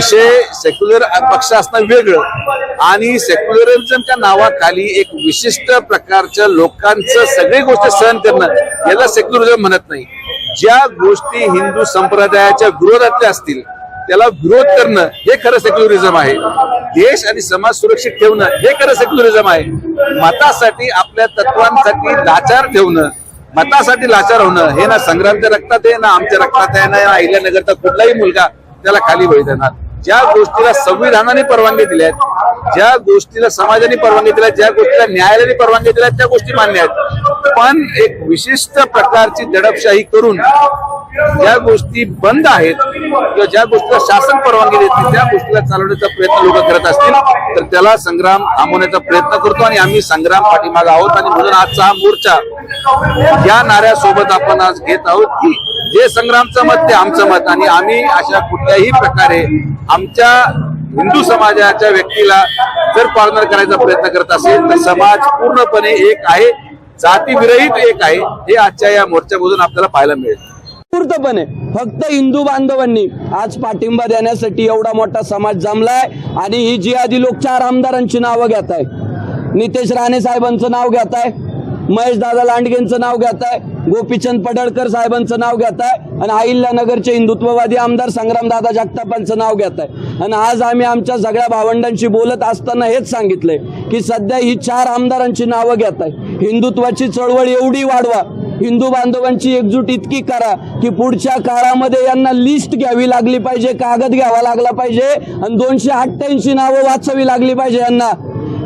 विषय सेक्युलर पक्ष असणं वेगळं. आणि सेक्युलरिझमच्या नावाखाली एक विशिष्ट प्रकारच्या लोकांचं सगळी गोष्ट सहन करणं याला सेक्युलरिझम म्हणत नाही. ज्या गोष्टी हिंदू संप्रदायाच्या विरोधातल्या असतील त्याला विरोध करणं हे खरं सेक्युलरिझम आहे. देश आणि समाज सुरक्षित ठेवणं हे खरं सेक्युलरिझम आहे. मतासाठी आपल्या तत्वांसाठी लाचार ठेवणं मतासाठी लाचार होणं हे ना संग्रामच्या रक्तात आहे ना आमच्या रक्तात आहे ना अहिल्यानगरचा कुठलाही मुलगा त्याला खाली बळी देणार ज्या गोष्टीला संविधानाने परवानगी दिल्या आहेत ज्या गोष्टीला समाजाने परवानगी दिल्या ज्या गोष्टीला न्यायालयाने परवानगी दिल्या त्या गोष्टी मान्य आहेत. पण एक विशिष्ट प्रकारची दडपशाही करून ज्या गोष्टी बंद आहेत किंवा ज्या गोष्टीला शासन परवानगी देत नाही त्या गोष्टीला चालवण्याचा प्रयत्न लोक करत असतील तर त्याला संग्राम थांबवण्याचा प्रयत्न करतो आणि आम्ही संग्राम पाठीमाग आहोत आणि म्हणून आजचा हा मोर्चा या नाऱ्यासोबत आपण आज घेत आहोत. की जे संग्रामचं मत ते आमचं मत. आणि आम्ही अशा कुठल्याही प्रकारे आमच्या हिंदू समाजाच्या व्यक्तीला जर पाळणार करायचा प्रयत्न करत असेल तर समाज पूर्णपणे एक आहे जातीविरहित एक आहे. हे आजच्या या मोर्चामधून आपल्याला पाहायला मिळेल. पूर्तपणे फक्त हिंदू बांधवांनी आज पाठिंबा देण्यासाठी एवढा मोठा समाज जमलाय आणि ही जिहादी लोक चार आमदारांची नावं घेत आहे नितेश राणे साहेबांचं नाव घेत आहे महेश दादा लांडगेंचं नाव घेत आहे गोपीचंद पडळकर साहेबांचं नाव घेत आहे आणि अहिल्यानगरचे हिंदुत्ववादी आमदार संग्रामदादा जगतापांचं नाव घेत आहे. आणि आज आम्ही आमच्या सगळ्या भावंडांशी बोलत असताना हेच सांगितलंय की सध्या ही चार आमदारांची नावं घेत आहे. हिंदुत्वाची चळवळ एवढी वाढवा. हिंदू बांधवांची एकजूट इतकी करा की पुढच्या काळामध्ये यांना लिस्ट घ्यावी लागली पाहिजे कागद घ्यावा लागला पाहिजे आणि दोनशे अठ्ठ्याऐंशी नावं वाचावी लागली पाहिजे यांना.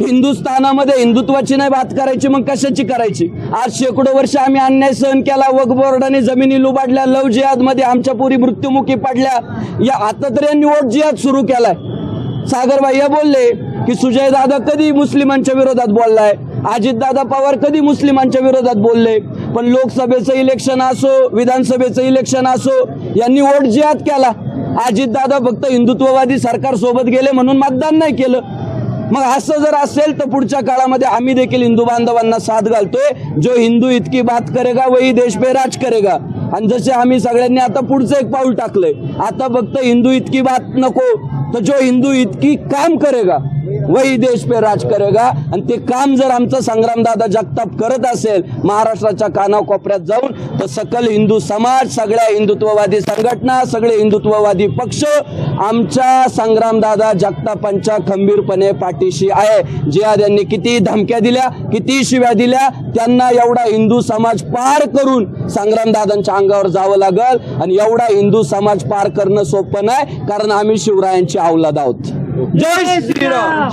हिंदुस्थानामध्ये हिंदुत्वाची नाही बात करायची मग कशाची करायची? आज शेकडो वर्ष आम्ही अन्याय सहन केला वग बोर्डाने जमिनी लुबाडल्या लव जिहादमध्ये आमच्या पुरी मृत्युमुखी पडल्या. या आता तर यांनी वोट जिहाद सुरू केलाय. सागरबाई भैया बोलले की सुजय दादा कधी मुस्लिमांच्या विरोधात बोललाय? अजितदादा पवार कधी मुस्लिमांच्या विरोधात बोलले? पण लोकसभेचं इलेक्शन असो विधानसभेचं इलेक्शन असो यांनी वोट जिहाद केला. अजितदादा फक्त हिंदुत्ववादी सरकार सोबत गेले म्हणून मतदान नाही केलं. मग असं जर असेल तर पुढच्या काळामध्ये आम्ही देखील हिंदू बांधवांना साथ घालतोय. जो हिंदू इतकी बात करेगा वही देश पे राज करेगा. आणि जसे आम्ही सगळ्यांनी आता पुढचं एक पाऊल टाकलंय. आता फक्त हिंदू इतकी बात नको तर जो हिंदू इतकी काम करेगा वही देश पे राज करेगा। आणि ते काम जर आमचं संग्रामदादा जगताप करत असेल महाराष्ट्राच्या कानाकोपऱ्यात जाऊन तर सकल हिंदू समाज सगळ्या हिंदुत्ववादी संघटना सगळे हिंदुत्ववादी पक्ष आमच्या संग्रामदादा जगतापांच्या खंबीरपणे पाठीशी आहे. जिहाद यांनी किती धमक्या दिल्या किती शिव्या दिल्या त्यांना एवढा हिंदू समाज पार करून संग्रामदादांच्या अंगावर जावं लागल. आणि एवढा हिंदू समाज पार करणं सोपं नाही कारण आम्ही शिवरायांची अवलाद आहोत. जय श्रीराम!